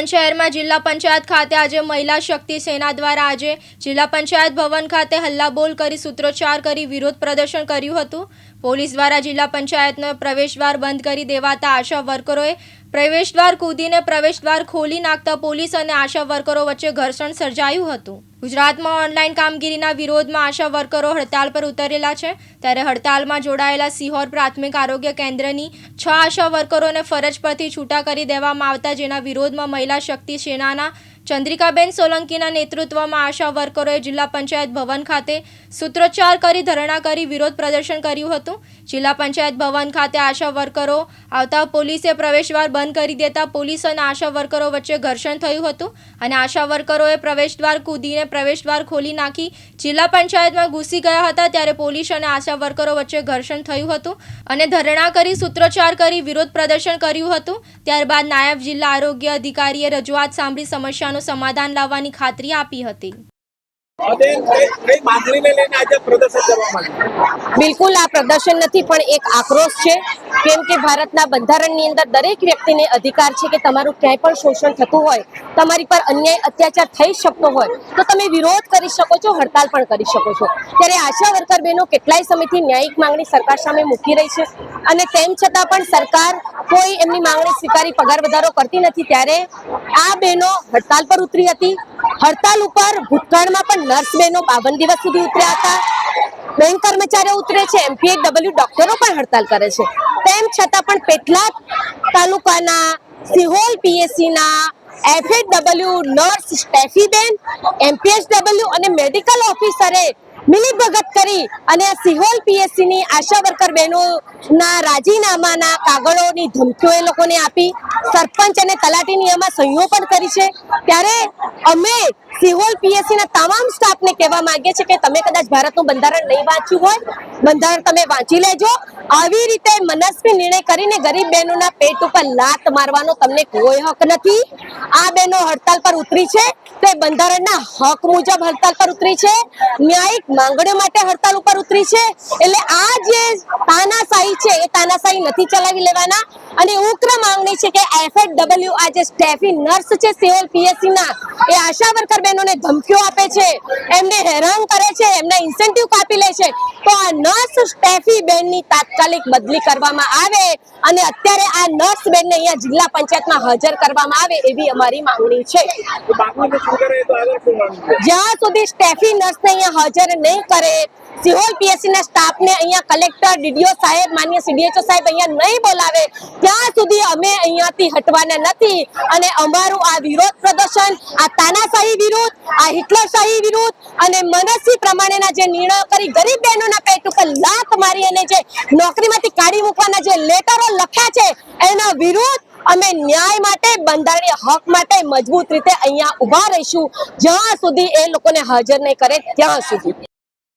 આણંદ શહેરમાં જિલ્લા પંચાયત ખાતે આજે મહિલા શક્તિ સેના દ્વારા આજે જિલ્લા પંચાયત ભવન ખાતે હલ્લાબોલ કરી સૂત્રોચ્ચાર કરી વિરોધ પ્રદર્શન કર્યું હતું. પોલીસ દ્વારા જિલ્લા પંચાયતનો પ્રવેશદ્વાર બંધ કરી દેવાતા આશા વર્કરોએ પ્રવેશદ્વાર કૂદીને પ્રવેશદ્વાર ખોલી નાખતા પોલીસ અને આશા વર્કરો વચ્ચે ઘર્ષણ સર્જાયું હતું. ગુજરાતમાં ઓનલાઈન કામગીરીના વિરોધમાં આશા વર્કરો હડતાલ પર ઉતરેલા છે. ત્યારે હડતાલમાં જોડાયેલા સિહોર પ્રાથમિક આરોગ્ય કેન્દ્રની છ આશા વર્કરોને ફરજ પરથી છૂટા કરી દેવામાં આવતા જેના વિરોધમાં મહિલા શક્તિ સેનાના ચંદ્રિકાબેન સોલંકીના નેતૃત્વમાં આશા વર્કરોએ જિલ્લા પંચાયત ભવન ખાતે સૂત્રોચ્ચાર કરી ધરણા કરી વિરોધ પ્રદર્શન કર્યું હતું. જિલ્લા પંચાયત ભવન ખાતે આશા વર્કરો આવતા પોલીસે પ્રવેશદ્વાર બંધ કરી દેતા પોલીસ અને આશા વર્કરો વચ્ચે ઘર્ષણ થયું હતું અને આશા વર્કરોએ પ્રવેશદ્વાર કૂદીને પ્રવેશદ્વાર ખોલી નાખી જિલ્લા પંચાયતમાં ઘૂસી ગયા હતા ત્યારે પોલીસ અને આશા વર્કરો વચ્ચે ઘર્ષણ થયું હતું અને ધરણા કરી સૂત્રોચ્ચાર કરી વિરોધ પ્રદર્શન કર્યું હતું. ત્યારબાદ નાયબ જિલ્લા આરોગ્ય અધિકારીએ રજૂઆત સાંભળી સમસ્યાનું સમાધાન લાવવાની ખાતરી આપી હતી. બેન, કઈ કઈ માંગણીને લઈને આજે પ્રદર્શન કરવા માંગે બિલકુલ આ પ્રદર્શન નથી પણ એક આક્રોશ છે. કેમ કે ભારતના બંધારણની અંદર દરેક વ્યક્તિને અધિકાર છે કે તમારું ક્યાંય પણ શોષણ થતું હોય, તમારી પર અન્યાય, અત્યાચાર થઈ શકતો હોય, તો તમે વિરોધ કરી શકો છો, હડતાલ પણ કરી શકો છો. ત્યારે આશા વર્કર બહેનો કેટલાય સમયથી ન્યાયિક માંગણી સરકાર સામે મૂકી રહી છે અને તેમ છતાં પણ સરકાર કોઈ એમની માંગણી સ્વીકારી પગાર વધારો કરતી નથી. ત્યારે આ બહેનો હડતાલ પર ઉતરી હતી. હડતાલ ઉપર ભૂતકાળમાં પણ નર્સ બહેનો બાવન દિવસ સુધી ઉતર્યા હતા. બેંક કર્મચારીઓ ઉતરે છે એમપીએ ડબલ્યુ ડોક્ટરો પણ હડતાલ કરે છે. તેમ છતાં પણ પેટલાદ તાલુકાના સિહોલ પીએસસીના એફએડબલ્યુ નર્સ સ્ટેફીબેન એમપીએસડબલ્યુ અને મેડિકલ ઓફિસરે મિલીભગત કરી અને સિહોલ પીએસસીની આશા વર્કર બહેનોના રાજીનામાના કાગળોની ધમકીઓ એ લોકોને આપી, સરપંચ અને તલાટીની એમાં સહીઓ પણ કરી છે. ત્યારે અમે સિહોલ પીએસસીના તમામ સ્ટાફને કહેવા માંગીએ છીએ કે તમે કદાચ ભારતનું બંધારણ નહીં વાંચ્યું હોય, બંધારણ તમે વાંચી લેજો. આવી રીતે મનસ્વી નિર્ણય કરીને ગરીબ બહેનોના પેટ ઉપર લાત મારવાનો તમને કોઈ હક નથી. આ બહેનો હડતાલ પર ઉતરી છે તે બંધારણના હક મુજબ હડતાલ પર ઉતરી છે. ન્યાયિક માંગણીઓ માટે હડતાલ ઉપર ઉતરી છે. એટલે આ જે તાનાશાહી છે એ તાનાશાહી નથી ચલાવી લેવાના. અને ઉગ્ર માંગણી છે કે એફએડબલ્યુ આ જે સ્ટેફી નર્સ છે સિવિલ પીએસસી ના એ આશા વર્કર બહેનોને ધમકીઓ આપે છે. એમને હેરાન કરે છે, એમના ઇન્સેન્ટિવ કાપી લે છે. તો આ નર્સ સ્ટેફી બેનની તાત્કાલિક બદલી કરવામાં આવે અને અત્યારે આ નર્સ બેનને અહીંયા જિલ્લા પંચાયતમાં હાજર કરવામાં આવે એવી અમારી માંગણી છે. જ્યાં સુધી સ્ટેફી નર્સને અહીંયા હાજર નહીં કરે સિહોલ પીએસસી ના સ્ટાફને અહીંયા કલેક્ટર, ડીડીઓ સાહેબ, માન્ય સીડીએચઓ સાહેબ અહીંયા નહીં બોલાવે. ત્યાં સુધી અમે અહીંયાથી હટવાના નથી. અને અમારું આ વિરોધ પ્રદર્શન, આ તાનાશાહી વિરુદ્ધ, આ હિટલરશાહી વિરુદ્ધ અને મનસ્વી પ્રમાણેના જે નિર્ણયો કરી ગરીબ બહેનોના પેટ ઉપર લાત મારી અને જે નોકરીમાંથી કાઢી મૂકવાના જે લેટરો લખ્યા છે, એના વિરુદ્ધ અમે ન્યાય માટે, બંધારણીય હક માટે મજબૂત રીતે અહીંયા ઊભા રહીશું. જ્યાં સુધી એ લોકોને હાજર નહીં કરે, ત્યાં સુધી.